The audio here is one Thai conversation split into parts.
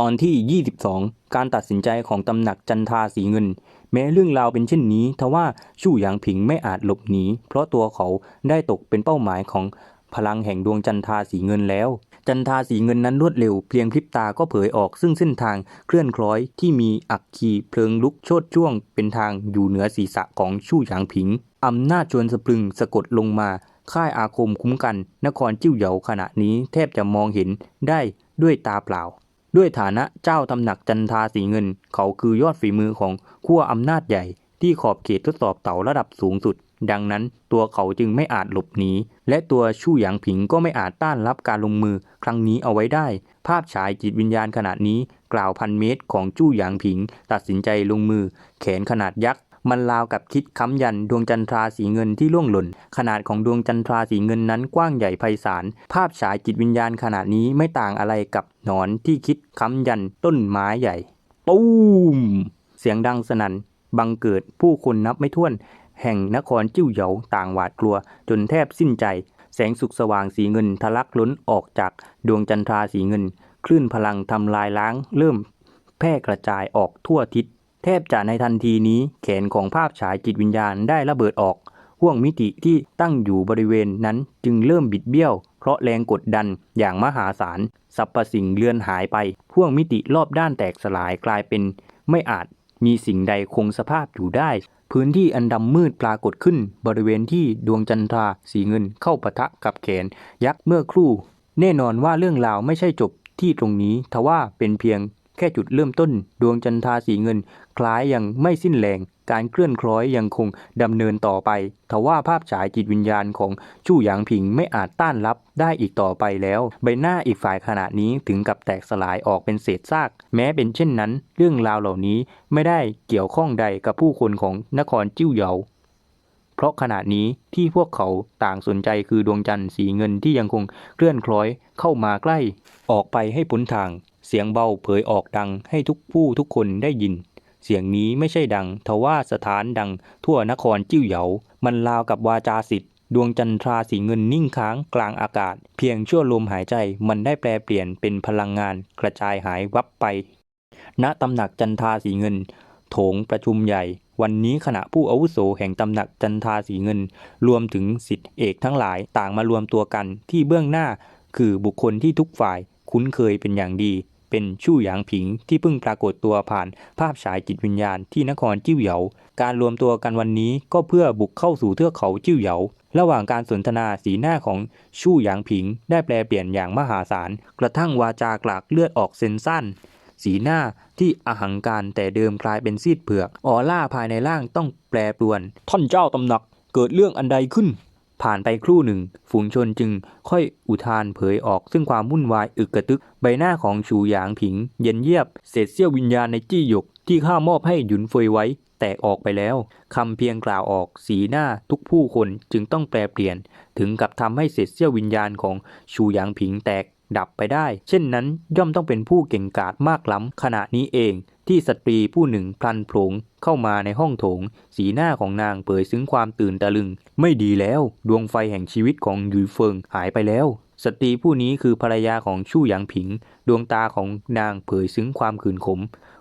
ตอนที่ 22 การตัดสินใจของตำหนักจันทาสีเงิน แม้เรื่องราวเป็นเช่นนี้ ทว่าชู่หยางผิงไม่อาจหลบหนี เพราะตัวเขาได้ตกเป็นเป้าหมายของพลังแห่งดวงจันทาสีเงินแล้ว จันทาสีเงินนั้นรวดเร็ว เพียงพริบตาก็เผยออกซึ่งเส้นทางเคลื่อนคล้อยที่มีอักคีเพลิงลุกโชดช่วง เป็นทางอยู่เหนือศีรษะของชู่หยางผิงอำนาจชวนสะพรึงสะกดลงมา ค่ายอาคมคุ้มกัน นครจิ้วเหยาขณะนี้แทบจะมองเห็นได้ด้วยตาเปล่า ด้วยฐานะเจ้าตำหนักจันทาสีเงิน เขาคือยอดฝีมือของขั้วอำนาจใหญ่ ที่ขอบเขตทดสอบเต่าระดับสูงสุด ดังนั้นตัวเขาจึงไม่อาจหลบหนีและตัวชู่หยางผิงก็ไม่อาจต้านรับการลงมือครั้งนี้เอาไว้ได้ ภาพฉายจิตวิญญาณขนาดนี้ กล่าวพันเมตรของจู้หยางผิง ตัดสินใจลงมือ แขนขนาดยักษ์ มันราวกับคิดค้ำยันดวงจันทราสีเงินที่ล่วงหล่น ขนาดของดวงจันทราสีเงินนั้นกว้างใหญ่ไพศาล ภาพฉายจิตวิญญาณขนาดนี้ไม่ต่างอะไรกับหนอนที่คิดค้ำยันต้นไม้ใหญ่ตูมเสียงดังสนั่นบังเกิดผู้คนนับไม่ถ้วน แห่งนครจิ้วเหยาต่างหวาดกลัว จนแทบสิ้นใจ แสงสุกสว่างสีเงินทะลักล้นออกจากดวงจันทราสีเงิน คลื่นพลังทำลายล้างเริ่มแพร่กระจายออกทั่วทิศ แทบจะในทันทีนี้แขนของภาพฉายจิตวิญญาณได้ระเบิดออกห่วงมิติที่ตั้งอยู่บริเวณนั้นจึงเริ่มบิดเบี้ยว เพราะแรงกดดันอย่างมหาศาลสรรพสิ่งเลือนหายไปห่วงมิติรอบด้านแตกสลายกลายเป็น ไม่อาจมีสิ่งใดคงสภาพอยู่ได้ พื้นที่อันดำมืดปรากฏขึ้น บริเวณที่ดวงจันทราสีเงินเข้าปะทะกับแขน ยักษ์เมื่อครู่ แน่นอนว่าเรื่องราวไม่ใช่จบที่ตรงนี้ทว่าเป็นเพียง แค่จุดเริ่มต้น ดวงจันทราสีเงิน คล้ายยังไม่สิ้นแรง การเคลื่อนคล้อยยังคงดำเนินต่อไป ทว่าภาพฉายจิตวิญญาณของชู่หยางผิงไม่อาจต้านรับได้อีกต่อไปแล้ว ใบหน้าอีกฝ่ายขณะนี้ถึงกับแตกสลายออกเป็นเศษซาก แม้เป็นเช่นนั้น เรื่องราวเหล่านี้ไม่ได้เกี่ยวข้องใดกับผู้คนของนครจิ้วเหยาเพราะขณะนี้ที่พวกเขาต่างสนใจคือดวงจันทร์สีเงินที่ยังคงเคลื่อนคล้อยเข้ามาใกล้ ออกไปให้พ้นทาง เสียงเบาเผยออกดังให้ทุกผู้ทุกคนได้ยิน เสียงนี้ไม่ใช่ดังทว่าสถานดังทั่วนครจิ้วเหยา มันราวกับวาจาสิทธิ์ดวงจันทราสีเงินนิ่งค้างกลางอากาศ เพียงชั่วลมหายใจมันได้แปลเปลี่ยนเป็นพลังงานกระจายหายวับไป ณตำหนักจันทราสีเงิน โถงประชุมใหญ่ วันนี้ขณะผู้อาวุโสแห่งตำหนักจันทราสีเงิน รวมถึงสิทธิเอกทั้งหลายต่างมารวมตัวกันที่เบื้องหน้า คือบุคคลที่ทุกฝ่ายคุ้นเคยเป็นอย่างดี เป็นชู่หยางผิงที่เพิ่งปรากฏตัวผ่านภาพฉายจิตวิญญาณที่นครจิ้วเหยา การรวมตัวกันวันนี้ก็เพื่อบุกเข้าสู่เทือกเขาจิ้วเหยา ระหว่างการสนทนาสีหน้าของชู่หยางผิง ได้แปลเปลี่ยนอย่างมหาศาล กระทั่งวาจากลากเลือดออกเซนสั้น สีหน้าที่อหังการแต่เดิมกลายเป็นซีดเผือกออร่าภายในร่างต้องแปรปรวน ท่านเจ้าตำหนักเกิดเรื่องอันใดขึ้น ผ่านไปครู่หนึ่ง ฝูงชนจึงค่อยอุทานเผยออกซึ่งความวุ่นวายอึกกระตึก ใบหน้าของชูหยางผิง เย็นเยียบ เศษเสี้ยววิญญาณในจี้หยก ที่ข้ามอบให้หยุนเฟยไว้ แตกออกไปแล้วคำเพียงกล่าวออกสีหน้าทุกผู้คนจึงต้องแปรเปลี่ยน ถึงกับทำให้เศษเสี้ยววิญญาณของชูหยางผิงแตก ดับไปได้ เช่นนั้นย่อมต้องเป็นผู้เก่งกาจมากล้ำขณะนี้เอง ที่สตรีผู้หนึ่งพลันโผลงเข้ามาในห้องโถง สีหน้าของนางเผยซึ้งความตื่นตะลึง ไม่ดีแล้ว ดวงไฟแห่งชีวิตของหยุยเฟิงหายไปแล้ว สตรีผู้นี้คือภรรยาของชู่หยางผิง ดวงตาของนางเผยซึ้งความขื่นขม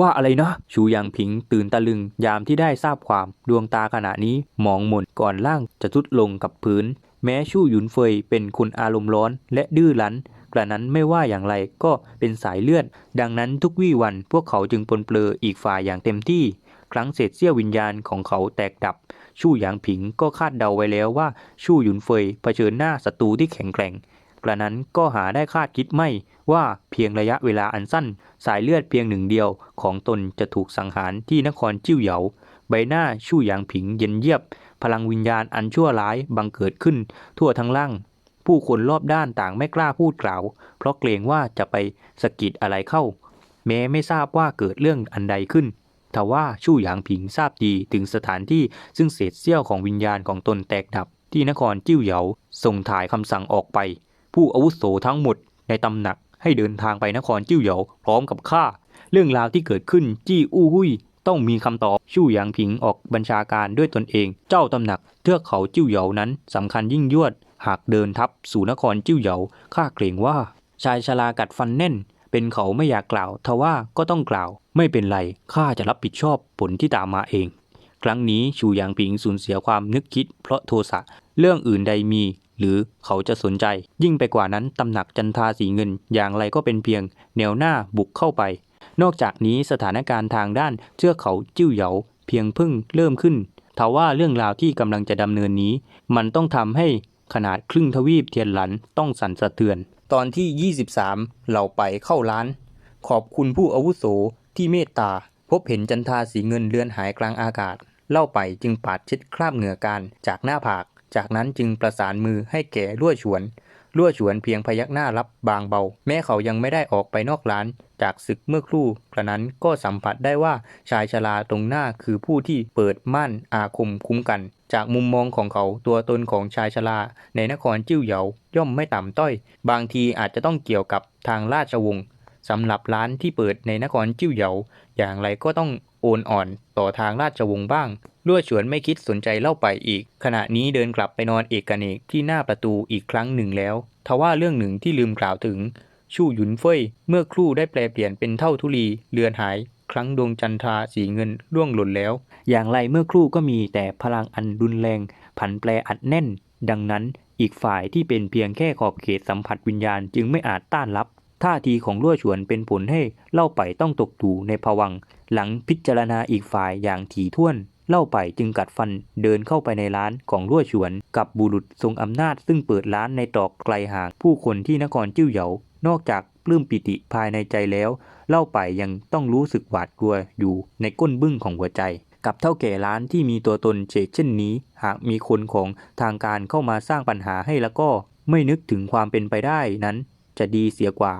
ว่าอะไรนะชูหยางผิงตื่นตะลึง ยามที่ได้ทราบความดวงตาขณะนี้มองหม่นก่อนร่างจะทุดลงกับพื้น แม้ชู่หยุนเฟยเป็นคนอารมณ์ร้อนและดื้อรั้น กระนั้นไม่ว่าอย่างไรก็เป็นสายเลือด ดังนั้นทุกวี่วันพวกเขาจึงปนเปลืออีกฝ่ายอย่างเต็มที่ ครั้งเศษเสี้ยววิญญาณของเขาแตกดับ ชู่หยางผิงก็คาดเดาไว้แล้วว่าชู่หยุนเฟยเผชิญหน้าศัตรูที่แข็งแกร่งกระนั้นก็หาได้คาดคิดไม่ว่าเพียงระยะเวลาอันสั้น สายเลือดเพียงหนึ่งเดียวของตนจะถูกสังหารที่นครจิ้วเหยา ใบหน้าชู่หยางผิงเย็นเยียบ พลังวิญญาณอันชั่วร้ายบังเกิดขึ้นทั่วทั้งล่าง ผู้คนรอบด้านต่างไม่กล้าพูดกล่าว เพราะเกรงว่าจะไปสะกิดอะไรเข้า แม้ไม่ทราบว่าเกิดเรื่องอันใดขึ้นทว่าชู่หยางผิงทราบดีถึงสถานที่ซึ่งเศษเสี้ยวของวิญญาณของตนแตกดับ ที่นครจิ้วเหยาส่งถ่ายคำสั่งออกไป ผู้อาวุโสทั้งหมดในตำหนักให้เดินทางไปนครจิ้วเหยาพร้อมกับข้าเรื่องราวที่เกิดขึ้นจี้อู้หุยต้องมีคำตอบชู่หยางผิงออกบัญชาการด้วยตนเอง เจ้าตำหนักเทือกเขาจิ้วเหยานั้นสำคัญยิ่งยวด หากเดินทัพสู่นครจิ้วเหยาข้าเกรงว่า ชายชรากัดฟันแน่น เป็นเขาไม่อยากกล่าวทว่าก็ต้องกล่าวไม่เป็นไรข้าจะรับผิดชอบผลที่ตามมาเอง ครั้งนี้ชูหยางผิงสูญเสียความนึกคิด เพราะโทสะเรื่องอื่นใดมี หรือเขาจะสนใจ ยิ่งไปกว่านั้นตำหนักจันทาสีเงินอย่างไรก็เป็นเพียง แนวหน้าบุกเข้าไป นอกจากนี้สถานการณ์ทางด้านเทือกเขาจิ้วเหยาเพียงเพิ่งเริ่มขึ้นทว่าเรื่องราวที่กำลังจะดำเนินนี้ มันต้องทำให้ ขนาดครึ่งทวีปเทียนหลันต้องสั่นสะเทือน ตอนที่ 23 เราไปเข้าร้าน ขอบคุณผู้อาวุโสที่เมตตา พบเห็นจันทาสีเงินเลือนหายกลางอากาศ เล่าไปจึงปาดเช็ดคราบเหงื่อการจากหน้าผาก จากนั้นจึงประสานมือให้แก่ลั่วฉวนลั่วฉวนเพียงพยักหน้ารับบางเบา แม้เขายังไม่ได้ออกไปนอกร้าน จากศึกเมื่อครู่กระนั้นก็สัมผัสได้ว่าชายชราตรงหน้าคือผู้ที่เปิดม่านอาคมคุ้มกัน จากมุมมองของเขาตัวตนของชายชราในนครจิ้วเหยาย่อมไม่ต่ำต้อย บางทีอาจจะต้องเกี่ยวกับทางราชวงศ์สำหรับร้านที่เปิดในนครจิ้วเหยาอย่างไรก็ต้องโอนอ่อนต่อทางราชวงศ์บ้างลั่วฉวนไม่คิดสนใจเล่าไปอีก ขณะนี้เดินกลับไปนอนเอกเนกที่หน้าประตูอีกครั้งหนึ่งแล้ว ทว่าเรื่องหนึ่งที่ลืมกล่าวถึง ชู่หยุนเฟยเมื่อครู่ได้แปลเปลี่ยนเป็นเท่าทุลีเลือนหาย ครั้งดวงจันทราสีเงินร่วงหล่นแล้ว อย่างไรเมื่อครู่ก็มีแต่พลังอันรุนแรง ผันแปรอัดแน่น ดังนั้นอีกฝ่ายที่เป็นเพียงแค่ขอบเขตสัมผัสวิญญาณจึงไม่อาจต้านรับ ท่าทีของลั่วฉวนเป็นผลให้เล่าไปต้องตกถูในภวัง หลังพิจารณาอีกฝ่ายอย่างถี่ถ้วน เล่าไปจึงกัดฟันเดินเข้าไปในร้านของลั่วฉวน กับบุรุษทรงอำนาจซึ่งเปิดร้านในตรอกไกลห่างผู้คนที่นครจิ้วเหยานอกจาก ปลื้มปิติภายในใจแล้ว เล่าไปยังต้องรู้สึกหวาดกลัวอยู่ในก้นบึ้งของหัวใจ กับเท่าแก่ร้านที่มีตัวตนเฉกเช่นนี้ หากมีคนของทางการเข้ามาสร้างปัญหาให้แล้วก็ไม่นึกถึงความเป็นไปได้นั้น จะดีเสียกว่า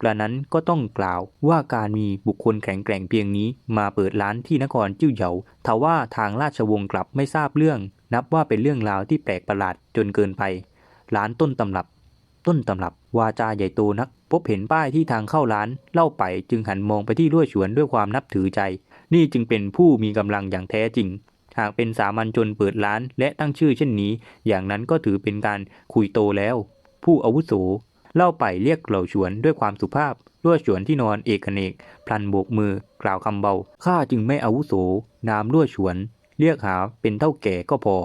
กระนั้นก็ต้องกล่าวว่าการมีบุคคลแข็งแกร่งเพียงนี้ มาเปิดร้านที่นครจิ้วเหยาทว่าทางราชวงศ์กลับไม่ทราบเรื่อง นับว่าเป็นเรื่องราวที่แปลกประหลาดจนเกินไป ร้านต้นตำรับ ต้นตำรับวาจาใหญ่โตนัก พบเห็นป้ายที่ทางเข้าร้านเล่าไปจึงหันมองไปที่ลั่วฉวนด้วยความนับถือใจ นี่จึงเป็นผู้มีกำลังอย่างแท้จริง หากเป็นสามัญชนเปิดร้านและตั้งชื่อเช่นนี้ อย่างนั้นก็ถือเป็นการคุยโตแล้ว ผู้อาวุโสเล่าไปเรียกเหล่าฉวนด้วยความสุภาพลั่วฉวนที่นอนเอกเนกพลันโบกมือกล่าวคำเบาข้าจึงไม่อาวุโสนามลั่วฉวน เรียกหาเป็นเท่าแก่ก็พอ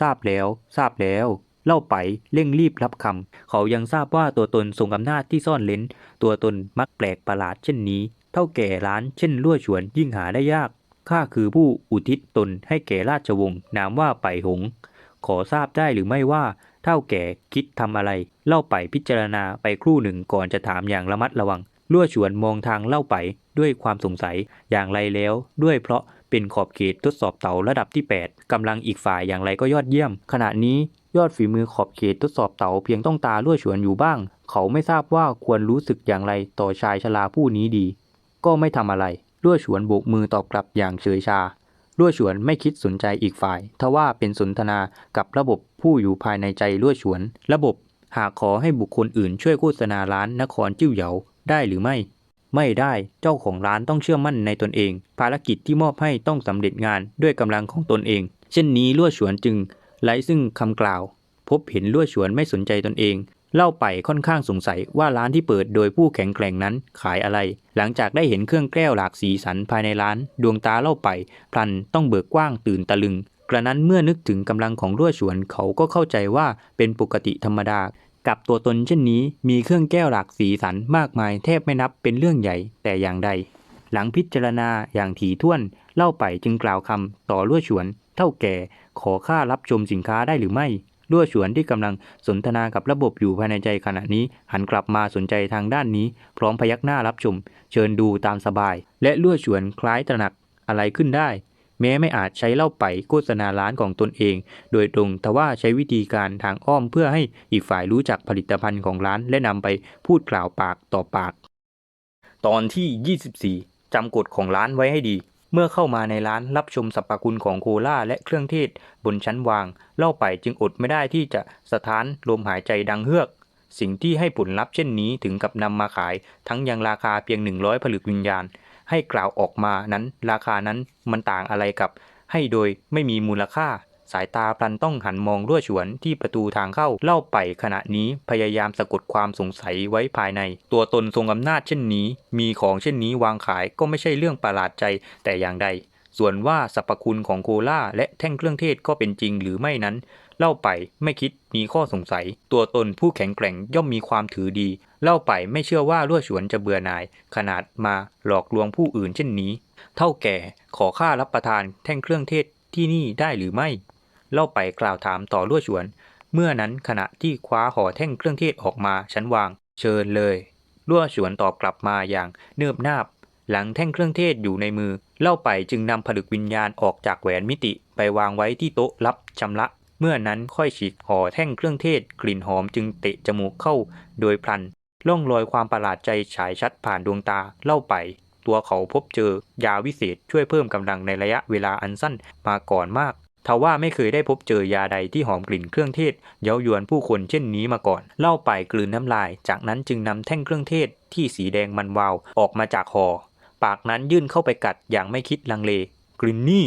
ทราบแล้ว ทราบแล้ว เล่าไปเร่งรีบรับคำเขายังทราบว่าตัวตนทรงอำนาจที่ซ่อนเล้นตัวตนมักแปลกประหลาดเช่นนี้ เท่าแก่ร้านเช่นลั่วฉวนยิ่งหาได้ยากข้าคือผู้อุทิศตนให้แก่ราชวงศ์นามว่าไปหง ขอทราบได้หรือไม่ว่า เท่าแก่คิดทำอะไร เล่าไปพิจารณาไปครู่หนึ่งก่อนจะถามอย่างระมัดระวังลั่วฉวนมองทางเล่าไปด้วยความสงสัยอย่างไรแล้ว ด้วยเพราะ เป็นขอบเขตทดสอบเต่าระดับที่ 8กำลังอีกฝ่ายอย่างไรก็ยอดเยี่ยม ขณะนี้ยอดฝีมือขอบเขตทดสอบเต่าเพียงต้องตาล่วฉวนอยู่บ้าง เขาไม่ทราบว่าควรรู้สึกอย่างไรต่อชายชราผู้นี้ดี ก็ไม่ทำอะไรล่วฉวนโบกมือตอบกลับอย่างเฉยชาล่วฉวนไม่คิดสนใจอีกฝ่าย ทว่าเป็นสนทนากับระบบผู้อยู่ภายในใจล่วฉวน ระบบหากขอให้บุคคลอื่นช่วยโฆษณาร้านนครจิ้วเหยาได้หรือไม่ ไม่ได้เจ้าของร้านต้องเชื่อมั่นในตนเอง ภารกิจที่มอบให้ต้องสำเร็จงานด้วยกำลังของตนเอง เช่นนี้ลั่วฉวนจึงไร้ซึ่งคำกล่าว พบเห็นลั่วฉวนไม่สนใจตนเอง เล่าไปค่อนข้างสงสัยว่าร้านที่เปิดโดยผู้แข็งแกร่งนั้นขายอะไร หลังจากได้เห็นเครื่องแก้วหลากสีสันภายในร้าน ดวงตาเล่าไป พลันต้องเบิกกว้างตื่นตะลึงกระนั้นเมื่อนึกถึงกำลังของลั่วฉวนเขาก็เข้าใจว่าเป็นปกติธรรมดา กับตัวตนเช่นนี้มีเครื่องแก้วหลากสีสันมากมายแทบไม่นับเป็นเรื่องใหญ่แต่อย่างใด หลังพิจารณาอย่างถี่ถ้วน เล่าไปจึงกล่าวคำต่อลั่วฉวน เท่าแก่ขอค่ารับชมสินค้าได้หรือไม่ลั่วฉวนที่กำลังสนทนากับระบบอยู่ภายในใจขณะนี้ หันกลับมาสนใจทางด้านนี้ พร้อมพยักหน้ารับชม เชิญดูตามสบาย และลั่วฉวนคล้ายตระหนักอะไรขึ้นได้ แม้ไม่อาจใช้เล่าไปโฆษณาร้านของตนเอง โดยตรงทว่าใช้วิธีการทางอ้อมเพื่อให้อีกฝ่ายรู้จักผลิตภัณฑ์ของร้าน และนำไปพูดกล่าวปากต่อปาก ตอนที่ 24จำกฎของร้านไว้ให้ดีเมื่อเข้ามาในร้านรับชมสรรพคุณของโคลาและเครื่องเทศ บนชั้นวาง เล่าไปจึงอดไม่ได้ที่จะสถานลมหายใจดังเฮือก สิ่งที่ให้ผลลัพธ์เช่นนี้ถึงกับนำมาขาย ทั้งยังราคาเพียง 100 ผลึกวิญญาณ ให้กล่าวออกมานั้นราคานั้นมันต่างอะไรกับ ให้โดยไม่มีมูลค่า สายตาพลันต้องหันมองรั่วฉวนที่ประตูทางเข้าเล่าไปขณะนี้พยายามสะกดความสงสัยไว้ภายใน ตัวตนทรงอำนาจเช่นนี้ มีของเช่นนี้วางขายก็ไม่ใช่เรื่องประหลาดใจแต่อย่างใดส่วนว่าสรรพคุณของโคลาและแท่งเครื่องเทศก็เป็นจริงหรือไม่นั้น เล่าไปไม่คิดมีข้อสงสัย ตัวตนผู้แข็งแกร่งย่อมมีความถือดี เล่าไปไม่เชื่อว่ารั่วฉวนจะเบื่อนาย ขนาดมาหลอกลวงผู้อื่นเช่นนี้ เท่าแก่ขอค่ารับประทานแท่งเครื่องเทศที่นี่ได้หรือไม่ เล่าไปกล่าวถามต่อรั่วฉวน เมื่อนั้นขณะที่คว้าห่อแท่งเครื่องเทศออกมาชั้นวาง เชิญเลยรั่วฉวนตอบกลับมาอย่างเนิบนาบ หลังแท่งเครื่องเทศอยู่ในมือ เล่าไปจึงนำผลึกวิญญาณออกจากแหวนมิติไปวางไว้ที่โต๊ะรับชำระ เมื่อนั้นค่อยฉีกห่อแท่งเครื่องเทศกลิ่นหอมจึงเตะจมูกเข้า โดยพลันล่องรอยความประหลาดใจฉายชัดผ่านดวงตาเล่าไป ตัวเขาพบเจอยาวิเศษช่วยเพิ่มกำลังในระยะเวลาอันสั้นมาก่อนมากทว่าไม่เคยได้พบเจอยาใดที่หอมกลิ่นเครื่องเทศ เย้ายวนผู้คนเช่นนี้มาก่อน เล่าไปกลืนน้ำลาย จากนั้นจึงนำแท่งเครื่องเทศที่สีแดงมันวาวออกมาจากห่อปากนั้นยื่นเข้าไปกัดอย่างไม่คิดลังเลกลิ่นนี่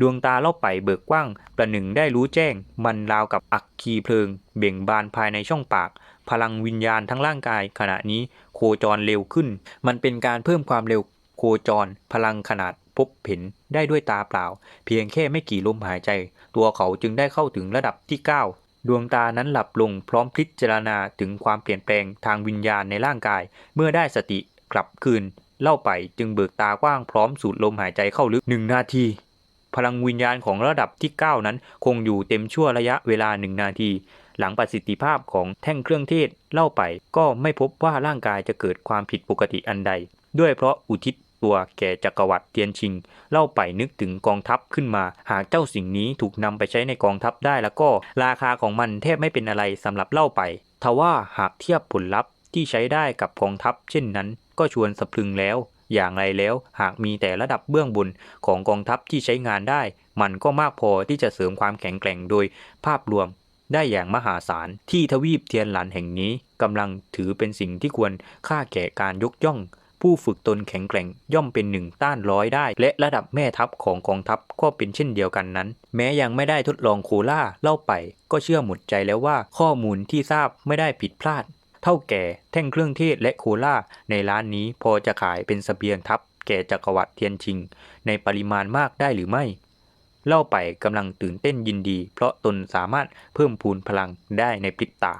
ดวงตาเล่าไปเบิกกว้าง ประหนึ่งได้รู้แจ้ง มันราวกับอักคีเพลิง เบ่งบานภายในช่องปาก พลังวิญญาณทั้งร่างกาย ขณะนี้โคจรเร็วขึ้น มันเป็นการเพิ่มความเร็วโคจร พลังขนาดพบเห็นได้ด้วยตาเปล่า เพียงแค่ไม่กี่ลมหายใจ ตัวเขาจึงได้เข้าถึงระดับที่ 9ดวงตานั้นหลับลงพร้อมพิจารณาถึงความเปลี่ยนแปลงทางวิญญาณในร่างกาย เมื่อได้สติกลับคืน เล่าไปจึงเบิกตากว้างพร้อมสูดลมหายใจเข้าลึกหนึ่งนาที พลังวิญญาณของระดับที่ 9 นั้น คงอยู่เต็มชั่วระยะเวลาหนึ่งนาที หลังประสิทธิภาพของแท่งเครื่องเทศเล่าไป ก็ไม่พบว่าร่างกายจะเกิดความผิดปกติอันใด ด้วยเพราะอุทิศตัวแก่จักรวรรดิเทียนชิง เล่าไปนึกถึงกองทัพขึ้นมา หากเจ้าสิ่งนี้ถูกนำไปใช้ในกองทัพได้แล้วก็ราคาของมันแทบไม่เป็นอะไรสำหรับเล่าไป ทว่าหากเทียบผลลัพธ์ที่ใช้ได้กับกองทัพเช่นนั้น ก็ชวนสะพรึงแล้ว อย่างไรแล้วหากมีแต่ระดับเบื้องบนของกองทัพที่ใช้งานได้ มันก็มากพอที่จะเสริมความแข็งแกร่งโดยภาพรวมได้อย่างมหาศาลที่ทวีปเทียนหลันแห่งนี้กำลังถือเป็นสิ่งที่ควรค่าแก่การยกย่อง ผู้ฝึกตนแข็งแกร่งย่อมเป็นหนึ่งต้านร้อยได้ และระดับแม่ทัพของกองทัพก็เป็นเช่นเดียวกันนั้น แม้ยังไม่ได้ทดลองโคล่าเล่าไป ก็เชื่อหมดใจแล้วว่าข้อมูลที่ทราบไม่ได้ผิดพลาด เท่าแก่แท่งเครื่องเทศและโคล่าในร้านนี้พอจะขายเป็นสเสบียงทัพแก่จักรวรรดิเทียนชิง ในปริมาณมากได้หรือไม่ เล่าไปกำลังตื่นเต้นยินดี เพราะตนสามารถเพิ่มพูนพลังได้ในพริบตา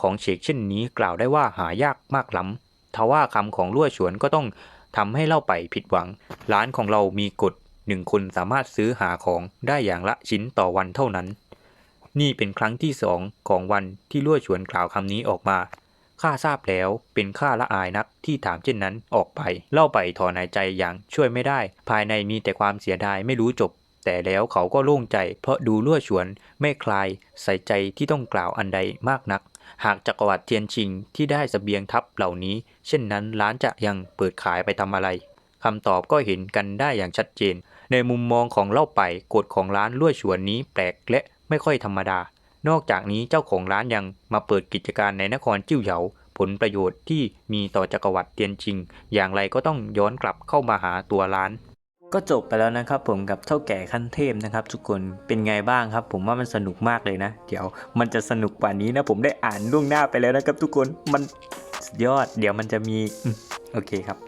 ของเชกเช่นนี้กล่าวได้ว่าหายากมากล้ำทว่าคำของลั่วฉวนก็ต้องทำให้เล่าไปผิดหวัง ร้านของเรามีกฎหนึ่งคนสามารถซื้อหาของได้อย่างละชิ้นต่อวันเท่านั้น นี่เป็นครั้งที่สองของวันที่ลั่วฉวนกล่าวคำนี้ออกมา ข้าทราบแล้วเป็นข้าละอายนักที่ถามเช่นนั้นออกไป เล่าไปถอนหายใจอย่างช่วยไม่ได้ ภายในมีแต่ความเสียดายไม่รู้จบ แต่แล้วเขาก็โล่งใจ เพราะดูลั่วฉวนไม่คลาย ใส่ใจที่ต้องกล่าวอันใดมากนัก หากจักรวรรดิเทียนชิงที่ได้สเสบียงทัพเหล่านี้ เช่นนั้นร้านจะยังเปิดขายไปทำอะไรคำตอบก็เห็นกันได้อย่างชัดเจน ในมุมมองของเล่าไปกฎของร้านลั่วฉวนนี้แปลกและ ไม่ค่อยธรรมดา นอกจากนี้เจ้าของร้านยังมาเปิดกิจการในนครจิ้วเหยา ผลประโยชน์ที่มีต่อจักรวรรดิเตียนชิง อย่างไรก็ต้องย้อนกลับเข้ามาหาตัวร้านก็จบไปแล้วนะครับผมกับเท่าแก่ขั้นเทพนะครับ ทุกคนเป็นไงบ้างครับ ผมว่ามันสนุกมากเลยนะ เดี๋ยวมันจะสนุกกว่านี้นะ ผมได้อ่านล่วงหน้าไปแล้วนะครับ ทุกคนมันยอด เดี๋ยวมันจะมีโอเคครับ